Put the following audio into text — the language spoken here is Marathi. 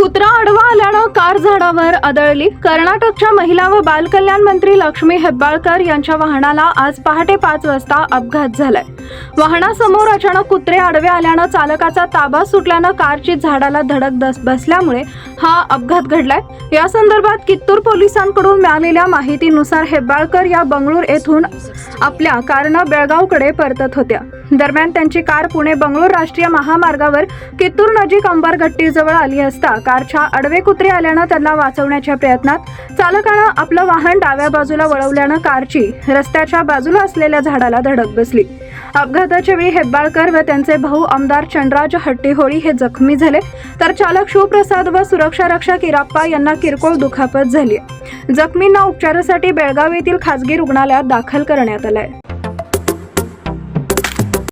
Cutro कार झाडावर आदळली. कर्नाटकच्या महिला व बालकल्याण मंत्री लक्ष्मी हेब्बाळकर यांच्या वाहनाला आज पहाटे पाच वाजता अपघात झालाय. वाहनासमोर अचानक कुत्रे आडवे आल्यानं चालकाचा ताबा सुटल्यानं कारची झाडाला धडक दस बसल्यामुळे हा अपघात घडलाय. या संदर्भात कित्तूर पोलिसांकडून मिळालेल्या माहितीनुसार हेब्बाळकर या बंगळूर येथून आपल्या कारनं बेळगावकडे परतत होत्या. दरम्यान त्यांची कार पुणे बंगळूर राष्ट्रीय महामार्गावर कित्तूर नजीक अंबरघट्टीजवळ आली असता कारच्या आडवे कुत्रे आल्यानं त्यांना वाचवण्याच्या प्रयत्नात चालकानं आपलं वाहन डाव्या बाजूला वळवल्यानं कारची रस्त्याच्या बाजूला असलेल्या झाडाला धडक बसली. अपघाताच्या वेळी हेब्बाळकर व त्यांचे भाऊ आमदार चंद्राज हट्टीहोळी हे जखमी झाले. तर चालक शिवप्रसाद व सुरक्षा रक्षक इराप्पा यांना किरकोळ दुखापत झाली जखमींना उपचारासाठी बेळगाव येथील खासगी रुग्णालयात दाखल करण्यात आलंय.